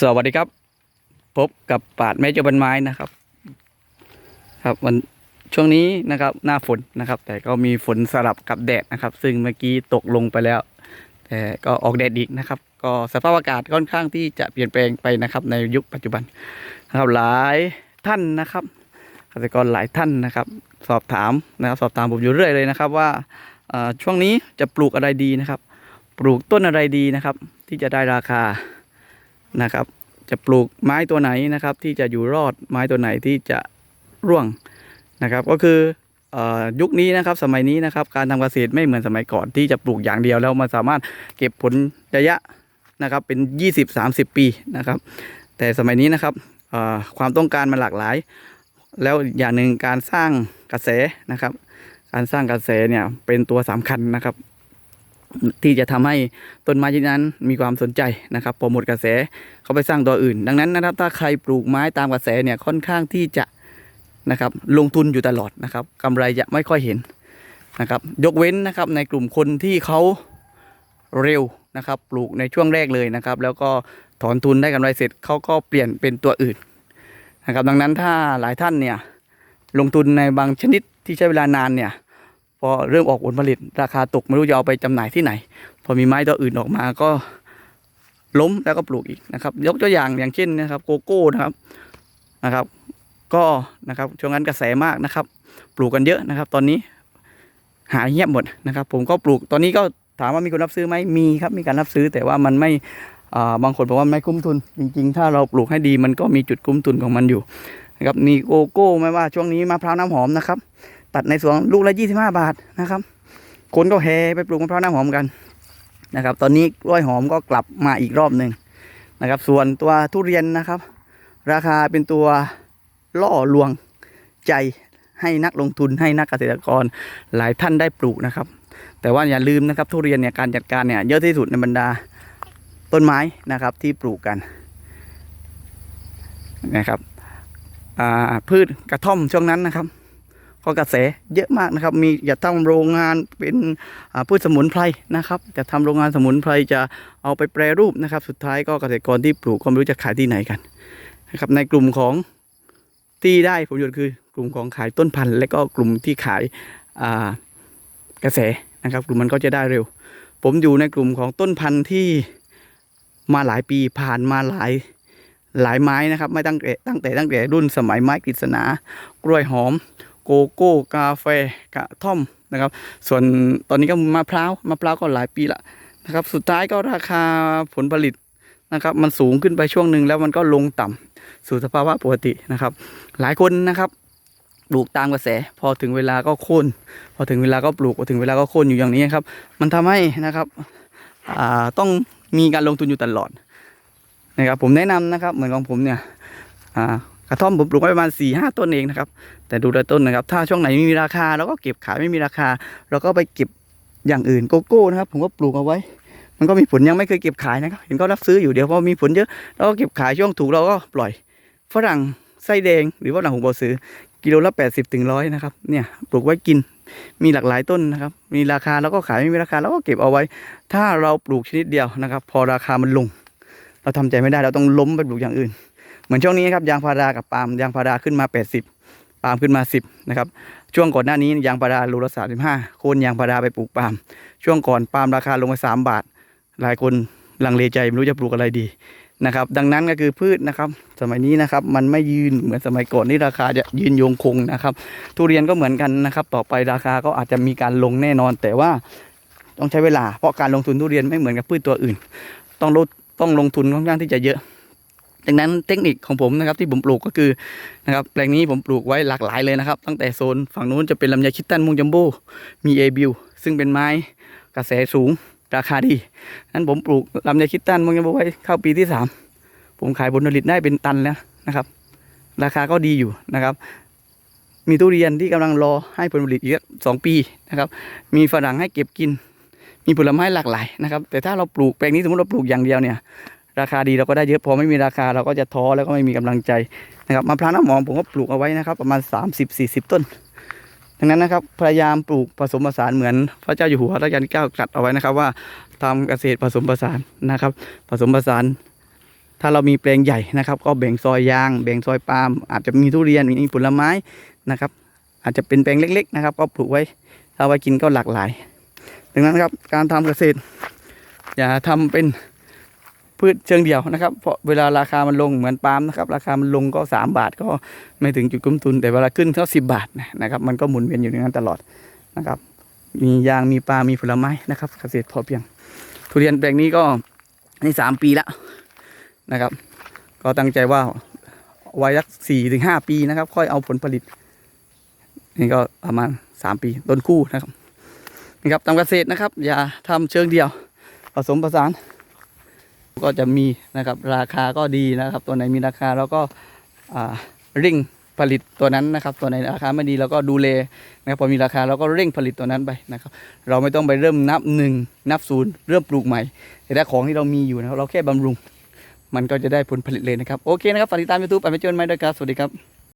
สวัสดีครับ พบกับปาดแม่เจ้าบันไม้นะครับ ครับวันช่วงนี้นะครับ หน้าฝนนะครับ แต่ก็มีฝนสลับกับแดดนะครับ ซึ่งเมื่อกี้ตกลงไปแล้ว แต่ก็ออกแดดอีกนะครับ ก็สภาพอากาศค่อนข้างที่จะเปลี่ยนแปลงไปนะครับ ในยุคปัจจุบันนะครับหลายท่านนะครับเกษตรกรหลายท่านนะครับ สอบถามนะครับ สอบถามผมอยู่เรื่อยเลยนะครับ ว่าเอ่อช่วงนี้จะปลูกอะไรดีนะครับ ปลูกต้นอะไรดีนะครับ ที่จะได้ราคา นะครับ จะปลูกไม้ตัวไหนนะครับ ที่จะอยู่รอดไม้ตัวไหนที่จะร่วงนะครับ ก็คืออยุคนี้นะครับสมัยนี้นะครับ การทำเกษตรไม่เหมือนสมัยก่อนที่จะปลูกอย่างเดียวแล้วมันสามารถเก็บผลระยะนะครับเป็น 20-30 ปีนะครับ แต่สมัยนี้นะครับความต้องการมันหลากหลาย แล้วอย่างหนึ่งการสร้างกระแสนะครับ การสร้างกระแสเนี่ยเป็นตัวสำคัญนะครับ ที่จะทำให้ต้นไม้ที่นั้นมีความสนใจนะครับ พอหมดกระแสเขาไปสร้างตัวอื่น ดังนั้นนะครับ ถ้าใครปลูกไม้ตามกระแสเนี่ยค่อนข้างที่จะนะครับ ลงทุนอยู่ตลอดนะครับกำไรจะไม่ค่อยเห็นนะครับ ยกเว้นนะครับในกลุ่มคนที่เขาเร็วนะครับ ปลูกในช่วงแรกเลยนะครับ แล้วก็ถอนทุนได้กำไรเสร็จเขาก็เปลี่ยนเป็นตัวอื่นนะครับ ดังนั้นถ้าหลายท่านเนี่ยลงทุนในบางชนิดที่ใช้เวลานานเนี่ย พอเริ่มออกผลผลิตราคาตกไม่รู้จะเอาไปจำหน่ายที่ไหน พอมีไม้ตัวอื่นออกมาก็ล้มแล้วก็ปลูกอีกนะครับ ยกตัวอย่างอย่างเช่นนะครับโกโก้นะครับนะครับ ก็นะครับช่วงนั้นกระแสมากนะครับ ปลูกกันเยอะนะครับ ตอนนี้หายเงียบหมดนะครับ ผมก็ปลูกตอนนี้ก็ถามว่ามีคนรับซื้อไหมมีครับมีการรับซื้อแต่ว่ามันไม่บางคนบอกว่าไม่คุ้มทุน จริง ๆ ถ้าเราปลูกให้ดีมันก็มีจุดคุ้มทุนของมันอยู่นะครับนี่โกโก้ไม่ว่าช่วงนี้มะพร้าวน้ำหอมนะครับ ตัดในสวนลูกละยี่สิบห้าบาทนะครับ คนก็แห่ไปปลูกมะพร้าวน้ำหอมกันนะครับ ตอนนี้กล้วยหอมก็กลับมาอีกรอบหนึ่งนะครับ ส่วนตัวทุเรียนนะครับ ราคาเป็นตัวล่อลวงใจให้นักลงทุนให้นักเกษตรกรหลายท่านได้ปลูกนะครับ แต่ว่าอย่าลืมนะครับ ทุเรียนเนี่ยการจัดการเนี่ยเยอะที่สุดในบรรดาต้นไม้นะครับที่ปลูกกันนะครับพืชกระท่อมช่วงนั้นนะครับ ก็กระแสเยอะมากนะครับ มีจะทำโรงงานเป็นพืชสมุนไพรนะครับ จะทำโรงงานสมุนไพรจะเอาไปแปรรูปนะครับ สุดท้ายก็เกษตรกรที่ปลูกก็ไม่รู้จะขายที่ไหนกันนะครับในกลุ่มของที่ได้ผลประโยชน์คือกลุ่มของขายต้นพันธุ์ และก็กลุ่มที่ขายกระแสนะครับ กลุ่มมันก็จะได้เร็ว ผมอยู่ในกลุ่มของต้นพันธุ์ที่มาหลายปีผ่านมาหลายหลายไม้นะครับ ไม่ตั้งแต่ตั้งแต่ตั้งแต่รุ่นสมัยไม้กฤษณากล้วยหอม โกโก้กาแฟกระท่อมนะครับ ส่วนตอนนี้ก็มะพร้าวมะพร้าวก็หลายปีละนะครับ สุดท้ายก็ราคาผลผลิตนะครับ มันสูงขึ้นไปช่วงหนึ่งแล้วมันก็ลงต่ำสู่สภาวะปกตินะครับ หลายคนนะครับปลูกตามกระแส พอถึงเวลาก็โค่นพอถึงเวลาก็ปลูกพอถึงเวลาก็โค่นอยู่อย่างนี้ครับ มันทำให้นะครับอ่าต้องมีการลงทุนอยู่ตลอดนะครับ ผมแนะนำนะครับ เหมือนของผมเนี่ยอ่า กระท่อมผมปลูกไว้ประมาณสี่ห้าต้นเองนะครับ แต่ดูแต่ต้นนะครับ ถ้าช่วงไหนไม่มีราคาเราก็เก็บขายไม่มีราคา เราก็ไปเก็บอย่างอื่นโกโก้นะครับ ผมก็ปลูกเอาไว้ มันก็มีผลยังไม่เคยเก็บขายนะครับ เห็นก็รับซื้ออยู่เดี๋ยวพอมีผลเยอะเราก็เก็บขายช่วงถูกเราก็ปล่อย ฝรั่งไส้แดงหรือว่าหนังหงบอซื้อกิโลละแปดสิบถึงร้อยนะครับ เนี่ยปลูกไว้กิน มีหลากหลายต้นนะครับ มีราคาเราก็ขายไม่มีราคาเราก็เก็บเอาไว้ ถ้าเราปลูกชนิดเดียวนะครับ พอราคามันลง เราทำใจไม่ได้เราต้องล้มไปปลูกอย่างอื่น เหมือนช่วงนี้ครับยางพารากับปาล์มยางพาราขึ้นมา 80 ปาล์มขึ้นมา 10นะครับช่วงก่อนหน้านี้ยางพาราโลละ35โคนยางพาราไปปลูกปาล์มช่วงก่อนปาล์มราคาลงไป3บาท หลายคนลังเลใจไม่รู้จะปลูกอะไรดีนะครับ ดังนั้นก็คือพืชนะครับ สมัยนี้นะครับมันไม่ยืนเหมือนสมัยก่อนที่ราคาจะยืนยงคงนะครับ ทุเรียนก็เหมือนกันนะครับ ต่อไปราคาก็อาจจะมีการลงแน่นอน แต่ว่าต้องใช้เวลาเพราะการลงทุนทุเรียนไม่เหมือนกับพืชตัวอื่น ต้องลดต้องลงทุนค่อนข้างที่จะเยอะ ดังนั้นเทคนิคของผมนะครับที่ผมปลูกก็คือนะครับแปลงนี้ผมปลูกไว้หลากหลายเลยนะครับ ตั้งแต่โซนฝั่งนู้นจะเป็นลำไยคิดตันมุงจัมโบ้มีเอบิวซึ่งเป็นไม้กระแสสูงราคาดีนั้นผมปลูกลำไยคิดตันมุงจัมโบ้ไว้เข้าปีที่สามผมขายผลผลิตได้เป็นตันแล้วนะครับ ราคาก็ดีอยู่นะครับ มีทุเรียนที่กำลังรอให้ผลผลิตอีกสองปีนะครับมีฝรั่งให้เก็บกิน มีผลไม้หลากหลายนะครับแต่ถ้าเราปลูกแปลงนี้สมมติเราปลูกอย่างเดียวเนี่ย ราคาดีเราก็ได้เยอะพอไม่มีราคาเราก็จะท้อแล้วก็ไม่มีกำลังใจนะครับมะพร้าวน้ำหอมผมก็ปลูกเอาไว้นะครับ ประมาณ 30-40 ต้น ดังนั้นนะครับพยายามปลูกผสมผสานเหมือน พระเจ้าอยู่หัวรัชกาลที่เก้าตรัดเอาไว้นะครับ ว่าทำเกษตรผสมผสานนะครับ ผสมผสาน ถ้าเรามีแปลงใหญ่นะครับ ก็แบ่งซอยยาง แบ่งซอยปาล์มอาจจะมีทุเรียนมีผลไม้นะครับ อาจจะเป็นแปลงเล็ก ๆ นะครับ ก็ปลูกไว้ถ้าไว้กินก็หลากหลาย ดังนั้นครับการทำเกษตร อย่าทำเป็น พืชเชิงเดียวนะครับ เพราะเวลาราคามันลงเหมือนปาล์มนะครับ ราคามันลงก็สามบาทก็ไม่ถึงจุดคุ้มทุน แต่เวลาขึ้นก็สิบบาทนะครับ มันก็หมุนเวียนอยู่อย่างนั้นตลอดนะครับ มียางมีปลา มีผลไม้นะครับเกษตรพอเพียง ทุเรียนแปลงนี้ก็ในสามปีแล้วนะครับ ก็ตั้งใจว่าไว้สักสี่ถึงห้าปีนะครับ ค่อยเอาผลผลิตนี่ก็ประมาณสามปีต้นคู่นะครับนี่ครับทำเกษตรนะครับ อย่าทำเชิงเดียวผสมผสาน ก็จะมีนะครับราคาก็ดีนะครับ ตัวไหนมีราคาเราก็ริ่งผลิตตัวนั้นนะครับ ตัวไหนราคาไม่ดีเราก็ดูแลนะครับพอมีราคาเราก็เร่งผลิตตัวนั้นไปนะครับ เราไม่ต้องไปเริ่มนับหนึ่งนับศูนย์เริ่มปลูกใหม่ แต่ถ้าของที่เรามีอยู่นะครับเราแค่บำรุง มันก็จะได้ผลผลิตเลยนะครับ โอเคนะครับฝากติดตามยูทูบไปไปเจอนไหม่ด้วยครับสวัสดีครับ